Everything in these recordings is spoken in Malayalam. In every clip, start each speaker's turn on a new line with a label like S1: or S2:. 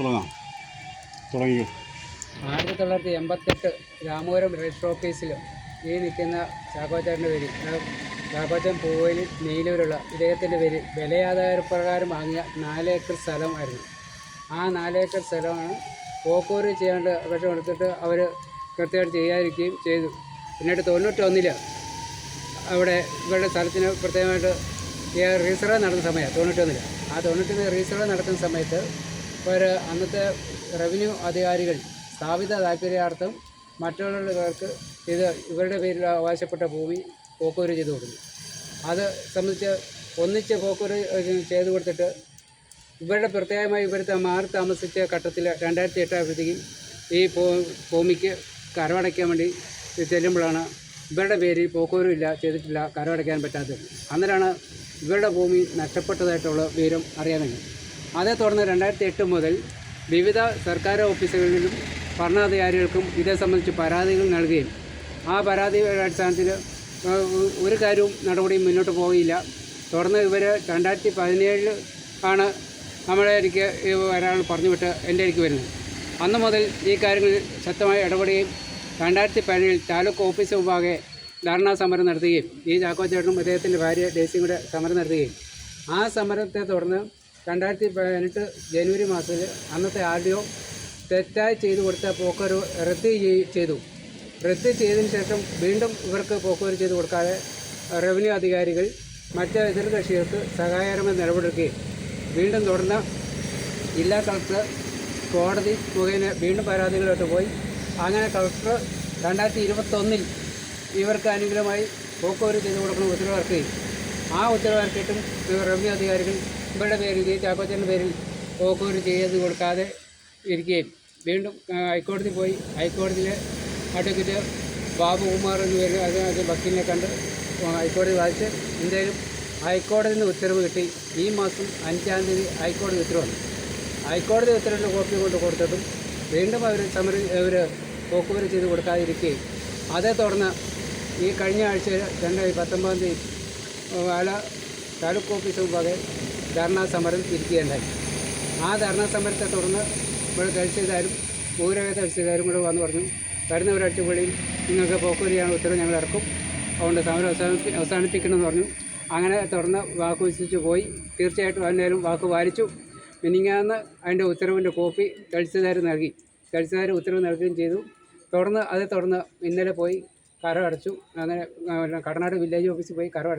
S1: തുടങ്ങാം. തുടങ്ങിയോ
S2: ആയിരത്തി തൊള്ളായിരത്തി എൺപത്തെട്ട് രാമപുരം രജിസ്റ്റർ ഓഫീസിൽ ഈ നിൽക്കുന്ന ചാക്കോച്ചാറിന്റെ പേര് ചാക്കോച്ചൻ പൂവലിൽ നീലൂരുള്ള ഇദ്ദേഹത്തിന്റെ പേര് വിലയാധാരപ്രകാരം വാങ്ങിയ നാലേക്കർ സ്ഥലമായിരുന്നു ആ നാലേക്കർ സ്ഥലമാണ് പോക്കൂര് ചെയ്യാണ്ട് അപേക്ഷ കൊടുത്തിട്ട് അവർ കൃത്യമായിട്ട് ചെയ്യാതിരിക്കുകയും ചെയ്തു. പിന്നീട് തൊണ്ണൂറ്റൊന്നിൽ അവിടെ ഇവരുടെ സ്ഥലത്തിന് പ്രത്യേകമായിട്ട് റീസർവ് റീസർവേ നടത്തുന്ന സമയമാണ് തൊണ്ണൂറ്റൊന്നിൽ ആ തൊണ്ണൂറ്റൊന്ന് റീസർവേ നടത്തുന്ന സമയത്ത് ഒരു അന്നത്തെ റവന്യൂ അധികാരികൾ സ്ഥാപിത താല്പര്യാർത്ഥം മറ്റുള്ളവർക്ക് ഇത് ഇവരുടെ പേരിൽ അവകാശപ്പെട്ട ഭൂമി പോക്കുവരവ് ചെയ്തു കൊടുക്കുന്നു. അത് സംബന്ധിച്ച് ഒന്നിച്ച് പോക്കുവരവ് ചെയ്തു കൊടുത്തിട്ട് ഇവരുടെ പ്രത്യേകമായി ഇവരുടെ മാറി താമസിച്ച ഘട്ടത്തിൽ രണ്ടായിരത്തി എട്ടായപ്പോഴത്തേക്കും ഈ ഭൂമിക്ക് കരമടയ്ക്കാൻ വേണ്ടി ചെല്ലുമ്പോഴാണ് ഇവരുടെ പേരിൽ പോക്കുവരും ഇല്ല ചെയ്തിട്ടില്ല കരമടയ്ക്കാൻ പറ്റാത്തത്. അന്നേരമാണ് ഇവരുടെ ഭൂമി നഷ്ടപ്പെട്ടതായിട്ടുള്ള വിവരം അറിയാൻ കഴിഞ്ഞു അതേ തുടർന്ന് രണ്ടായിരത്തി എട്ട് മുതൽ വിവിധ സർക്കാർ ഓഫീസുകളിൽ നിന്നും ഭരണാധികാരികൾക്കും ഇതേ സംബന്ധിച്ച് പരാതികൾ നൽകുകയും ആ പരാതിയുടെ അടിസ്ഥാനത്തിൽ ഒരു കാര്യവും നടപടിയും മുന്നോട്ട് പോവുകയില്ല. തുടർന്ന് ഇവർ രണ്ടായിരത്തി പതിനേഴിൽ ആണ് നമ്മളെ എനിക്ക് വരാൻ പറഞ്ഞു വിട്ട് എന്റെ എനിക്ക് വരുന്നത്. അന്ന് മുതൽ ഈ കാര്യങ്ങളിൽ ശക്തമായ ഇടപെടുകയും രണ്ടായിരത്തി പതിനേഴിൽ താലൂക്ക് ഓഫീസ് മുമ്പാകെ ധർണാ സമരം നടത്തുകയും ഈ ചാക്കോ ചേട്ടനും അദ്ദേഹത്തിന്റെ ഭാര്യ ഡേസിയും കൂടെ സമരം നടത്തുകയും ആ സമരത്തെ തുടർന്ന് രണ്ടായിരത്തി പതിനെട്ട് ജനുവരി മാസത്തിൽ അന്നത്തെ ആർ ഡി ഒ തെറ്റായി ചെയ്തു കൊടുത്ത പോക്കൊരു റദ്ദ് ചെയ്- ചെയ്തു. റദ്ദ് ചെയ്തതിന് ശേഷം വീണ്ടും ഇവർക്ക് പോക്കുവരവ് ചെയ്ത് കൊടുക്കാതെ റവന്യൂ അധികാരികൾ മറ്റ് എതിർകക്ഷികൾക്ക് സഹായകരമായി നിലപെടുകയും വീണ്ടും തുടർന്ന് ജില്ലാ കളക്ടർ കോടതി മുഖേന വീണ്ടും പരാതികളോട്ട് പോയി. അങ്ങനെ കളക്ടർ രണ്ടായിരത്തി ഇരുപത്തൊന്നിൽ ഇവർക്ക് അനുകൂലമായി പോക്കുവരവ് ചെയ്ത് കൊടുക്കുന്ന ഉത്തരവിറക്കുകയും ആ ഉത്തരവിറക്കിയിട്ടും റവന്യൂ അധികാരികൾ ഇവരുടെ പേരിൽ ചാക്കോച്ചന്റെ പേരിൽ പോക്കുവരവ് ചെയ്ത് കൊടുക്കാതെ ഇരിക്കുകയും. വീണ്ടും ഹൈക്കോടതി പോയി. ഹൈക്കോടതിയിലെ അഡ്വക്കേറ്റ് ബാബു കുമാർ എന്ന് പേര് അത് അത് വക്കീലിനെ കണ്ട് ഹൈക്കോടതി വായിച്ച് എന്തായാലും ഹൈക്കോടതിയിൽ നിന്ന് ഉത്തരവ് കിട്ടി. ഈ മാസം അഞ്ചാം തീയതി ഹൈക്കോടതി ഉത്തരവാണ്. ഹൈക്കോടതി ഉത്തരവിന്റെ കോപ്പി കൊണ്ട് കൊടുത്തിട്ടും വീണ്ടും അവർ സമര അവർ പോക്കുവരവ് ചെയ്ത് കൊടുക്കാതിരിക്കുകയും. അതേ തുടർന്ന് ഈ കഴിഞ്ഞ ആഴ്ച രണ്ടായിരത്തി പത്തൊമ്പതാം തീയതി വാല താലൂക്ക് ഓഫീസ് മുമ്പാകെ ധർണാ സമരം ഇരിക്കുകയുണ്ടായി. ആ ധർണാ സമരത്തെ തുടർന്ന് ഇവിടെ തഹസീൽദാരും പൂരക തഹസീൽദാരും കൂടെ വന്ന് പറഞ്ഞു വരുന്ന ഒരാഴ്ച കൂടിയും നിങ്ങൾക്ക് പോക്കുവരിയാണ് ഉത്തരവ് ഞങ്ങൾ ഇറക്കും. അതുകൊണ്ട് സമരം അവസാനിപ്പി അവസാനിപ്പിക്കണമെന്ന് പറഞ്ഞു. അങ്ങനെ തുടർന്ന് വാക്ക് വിശ്വസിച്ച് പോയി. തീർച്ചയായിട്ടും അതിനേരം വാക്ക് പാലിച്ചു. മിനിങ്ങാന്ന് അതിന്റെ ഉത്തരവിന്റെ കോപ്പി തഹസീൽദാർ നൽകി. തഹസീൽദാർ ഉത്തരവ് നൽകുകയും ചെയ്തു. തുടർന്ന് അതേ തുടർന്ന് ഇന്നലെ പോയി കരം അങ്ങനെ കടനാട് വില്ലേജ് ഓഫീസിൽ പോയി കരം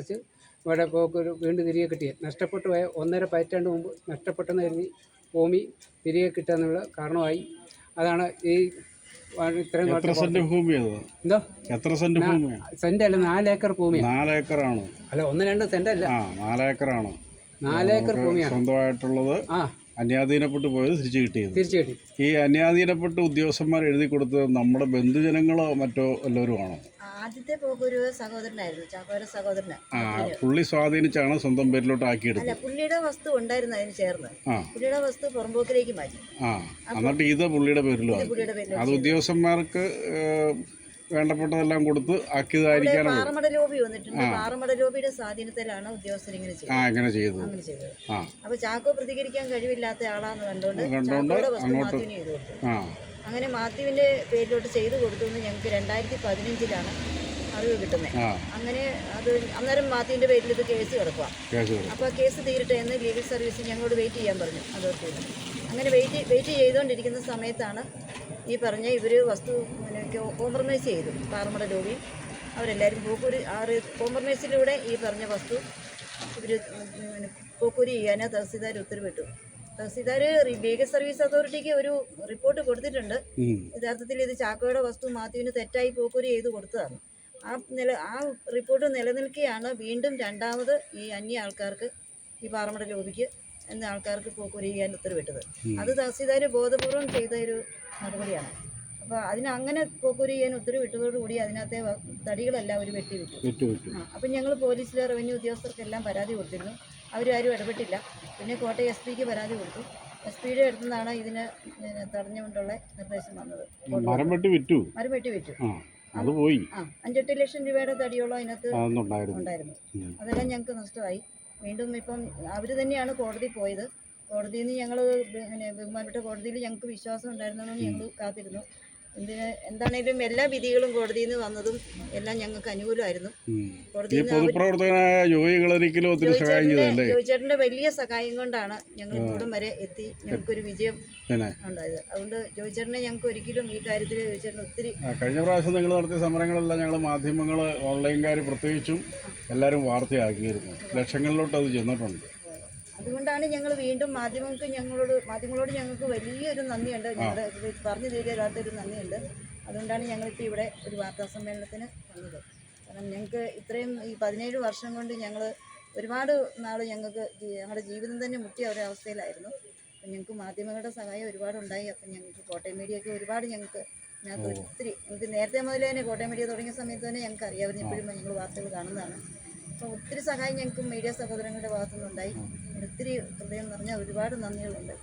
S2: ഇവിടെ ഒരു വീണ്ടും തിരികെ കിട്ടിയത് നഷ്ടപ്പെട്ടു പോയ ഒന്നര പതിറ്റാണ്ട് മുമ്പ് നഷ്ടപ്പെട്ടെന്ന് കരുതി ഭൂമി തിരികെ കിട്ടാനുള്ള കാരണമായി. അതാണ് ഈ ഇത്രയും എന്തോ?
S1: എത്ര സെന്റ് ഭൂമിയാണ്
S2: സെന്റ് അല്ല നാലേക്കർ ഭൂമിയാണ്
S1: നാലേക്കറാണ്.
S2: അല്ല ഒന്ന് രണ്ട് സെന്റ് അല്ല
S1: നാലേക്കറാണ്.
S2: നാലേക്കർ ഭൂമിയാണ്
S1: സ്വന്തമായിട്ടുള്ളത്
S2: ആ.
S1: അന്യാധീനപ്പെട്ട് പോയത് തിരിച്ചു കിട്ടിയത്.
S2: തിരിച്ചു കിട്ടി.
S1: ഈ അന്യാധീനപ്പെട്ട ഉദ്യോഗസ്ഥന്മാർ എഴുതി കൊടുത്തത് നമ്മുടെ ബന്ധുജനങ്ങളോ മറ്റോ എല്ലാവരും ആണോ
S3: ആദ്യത്തെ പോക്കൊരു സഹോദരനായിരുന്നു ചാക്കോര സഹോദരന്.
S1: ആ പുള്ളി സ്വാധീനിച്ചാണ് സ്വന്തം പേരിലോട്ട് ആക്കിയെടുത്തത്.
S3: അല്ല പുള്ളിയുടെ വസ്തു ഉണ്ടായിരുന്നു അതിന് ചേർന്ന്.
S1: ആ.
S3: പുള്ളിയുടെ വസ്തു പുറമ്പോക്കിലേക്ക് മാറ്റി.
S1: ആ എന്നിട്ട് ഇത് പുള്ളിയുടെ പേരിലും ആക്കി
S3: പുള്ളിയുടെ പേരിൽ
S1: അത് ഉദ്യോഗസ്ഥന്മാർക്ക് ഏഹ്, വേണ്ടപ്പെട്ടതെല്ലാം കൊടുത്ത് ആക്കിയതായിരിക്കാനാണ്
S3: പാറമട ലോബി വന്നിട്ടുണ്ട്. പാറമട ലോബിയുടെ സ്വാധീനത്തിലാണ് ഉദ്യോഗസ്ഥർ ഇങ്ങനെ
S1: ആ
S3: ചെയ്തത്
S1: ചെയ്തത്.
S3: അങ്ങനെ ചെയ്തത്.
S1: ആ.
S3: അപ്പൊ ചാക്കോ പ്രതികരിക്കാൻ കഴിവില്ലാത്ത ആളാന്ന് കണ്ടുകൊണ്ട്
S1: കണ്ടുകൊണ്ട്
S3: ചാക്കോയുടെ വസ്തു
S1: അങ്ങോട്ട്
S3: മാത്യുവിന് ചെയ്തു കൊടുത്തു.
S1: ആ.
S3: അങ്ങനെ മാത്യുവിന്റെ പേരിലോട്ട് ചെയ്തു കൊടുത്തു എന്ന് ഞങ്ങൾക്ക് രണ്ടായിരത്തി പതിനഞ്ചിലാണ് അറിവ് കിട്ടുന്നത് അങ്ങനെ അത് അന്നേരം മാത്യുവിന്റെ പേരിൽ ഇത് കേസ് കിടക്കുക
S1: കേസ് ആ
S3: അപ്പോൾ കേസ് തീരട്ടെ എന്ന് ലീഗൽ സർവീസ് ഞങ്ങളോട് വെയിറ്റ് ചെയ്യാൻ പറഞ്ഞു. അതോറിറ്റിയിൽ അങ്ങനെ വെയിറ്റ് വെയിറ്റ് ചെയ്തുകൊണ്ടിരിക്കുന്ന സമയത്താണ് ഈ പറഞ്ഞ ഇവർ വസ്തു കോംപ്രമൈസ് ചെയ്തു. പാറമട ലോബി. അവരെല്ലാവരും പോക്കൂരി ആറ് കോംപ്രമൈസിലൂടെ ഈ പറഞ്ഞ വസ്തു ഇവർ പോക്കൂരി ചെയ്യാൻ തഹസീൽദാർ ഉത്തരവിട്ടു. തഹസീൽദാർ ലീഗൽ സർവീസ് അതോറിറ്റിക്ക് ഒരു റിപ്പോർട്ട് കൊടുത്തിട്ടുണ്ട്. യഥാർത്ഥത്തിൽ ഇത് ചാക്കോയുടെ വസ്തു മാത്യുവിന് തെറ്റായി പോക്കൂരി ചെയ്ത് കൊടുത്തതാണ്. ആ നില ആ റിപ്പോർട്ട് നിലനിൽക്കുകയാണ് വീണ്ടും രണ്ടാമത് ഈ അന്യ ആൾക്കാർക്ക് ഈ പാറമട ലോബിക്ക് എന്ന ആൾക്കാർക്ക് പോക്കൂരി ചെയ്യാൻ ഉത്തരവിട്ടത് അത് തഹസീൽദാർ ബോധപൂർവം ചെയ്ത ഒരു നടപടിയാണ്. അപ്പോൾ അതിന് അങ്ങനെ പോക്കൂരി ചെയ്യാൻ ഉത്തരവിട്ടതോടുകൂടി അതിനകത്തെ തടികളെല്ലാം അവർ
S1: വെട്ടി
S3: വിട്ടു അപ്പം ഞങ്ങൾ പോലീസിലെ റവന്യൂ ഉദ്യോഗസ്ഥർക്കെല്ലാം പരാതി കൊടുത്തിരുന്നു. അവരാരും ഇടപെട്ടില്ല. പിന്നെ കോട്ടയം എസ് പിക്ക് പരാതി കൊടുത്തു. എസ് പിയുടെ അടുത്തു നിന്നാണ് ഇതിന് തടഞ്ഞുകൊണ്ടുള്ള നിർദ്ദേശം വന്നത്.
S1: മരം വെട്ടി വിറ്റു.
S3: മരം വെട്ടി വിറ്റു.
S1: അത് പോയി.
S3: ആ അഞ്ചെട്ട് ലക്ഷം രൂപയുടെ തടിയോളം അതിനകത്ത് ഉണ്ടായിരുന്നു. അതെല്ലാം ഞങ്ങൾക്ക് നഷ്ടമായി. വീണ്ടും ഇപ്പം അവർ തന്നെയാണ് കോടതി പോയത്. കോടതിയിൽ നിന്ന് ഞങ്ങൾ പിന്നെ ബഹുമാനപ്പെട്ട കോടതിയിൽ ഞങ്ങൾക്ക് വിശ്വാസം ഉണ്ടായിരുന്നു ഞങ്ങൾ കാത്തിരുന്നു. എന്തിന് എന്താണേലും എല്ലാ വിധികളും കോടതിയിൽ നിന്ന് വന്നതും എല്ലാം ഞങ്ങൾക്ക് അനുകൂലമായിരുന്നു.
S1: ജോയിച്ചേട്ടന്റെ ഈ
S3: കോടതിയിൽ നിന്ന് അവർ
S1: പൊതുപ്രവർത്തകനായ ജോയി കളരിക്കലും ഒത്തിരി സഹായം ചെയ്തല്ലേ
S3: ജോയിച്ചേട്ടന്റെ വലിയ സഹായം കൊണ്ടാണ് ഞങ്ങൾ ഇവിടം വരെ എത്തി. ഞങ്ങൾക്കൊരു വിജയം
S1: പിന്നെ?
S3: ഉണ്ടായത്. അതുകൊണ്ട് ജോയിച്ചേട്ടനെ ഞങ്ങൾക്ക് ഒരിക്കലും ഈ കാര്യത്തിൽ ജോയിച്ചേട്ടൻ ഒത്തിരി
S1: ആ, കഴിഞ്ഞ പ്രാവശ്യം നിങ്ങൾ നടത്തിയ സമരങ്ങളെല്ലാം ഞങ്ങൾ മാധ്യമങ്ങൾ ഓൺലൈൻകാർ പ്രത്യേകിച്ചും എല്ലാവരും വാർത്തയാക്കിയിരുന്നു. ലക്ഷങ്ങളിലോട്ട് അത് ചെന്നിട്ടുണ്ട്.
S3: അതുകൊണ്ടാണ് ഞങ്ങൾ വീണ്ടും മാധ്യമങ്ങൾക്ക് ഞങ്ങളോട് മാധ്യമങ്ങളോട് ഞങ്ങൾക്ക് വലിയൊരു നന്ദിയുണ്ട്. ഞങ്ങളുടെ പറഞ്ഞു തീരാത്തൊരു നന്ദിയുണ്ട്. അതുകൊണ്ടാണ് ഞങ്ങളിപ്പോൾ ഇവിടെ ഒരു വാർത്താ സമ്മേളനത്തിന് വന്നത്. കാരണം ഞങ്ങൾക്ക് ഇത്രയും ഈ പതിനേഴ് വർഷം കൊണ്ട് ഞങ്ങൾ ഒരുപാട് നാൾ ഞങ്ങൾക്ക് ഞങ്ങളുടെ ജീവിതം തന്നെ മുട്ടിയ ഒരവസ്ഥയിലായിരുന്നു. അപ്പം ഞങ്ങൾക്ക് മാധ്യമങ്ങളുടെ സഹായം ഒരുപാട് ഉണ്ടായി അപ്പം ഞങ്ങൾക്ക് കോട്ടയം മീഡിയയൊക്കെ ഒരുപാട് ഞങ്ങൾക്ക് ഞങ്ങൾക്ക് ഒത്തിരി ഞങ്ങൾക്ക് നേരത്തെ മുതലേ തന്നെ കോട്ടയം മീഡിയ തുടങ്ങിയ സമയത്ത് തന്നെ ഞങ്ങൾക്ക് അറിയാവുന്ന ഇപ്പോഴും ഞങ്ങൾ വാർത്തകൾ കാണുന്നതാണ്. അപ്പോൾ ഒത്തിരി സഹായം ഞങ്ങൾക്ക് മീഡിയ സഹോദരങ്ങളുടെ ഭാഗത്തുനിന്നുണ്ടായി. ഒത്തിരി ഹൃദയം നിറഞ്ഞ ഒരുപാട് നന്ദികളുണ്ട്.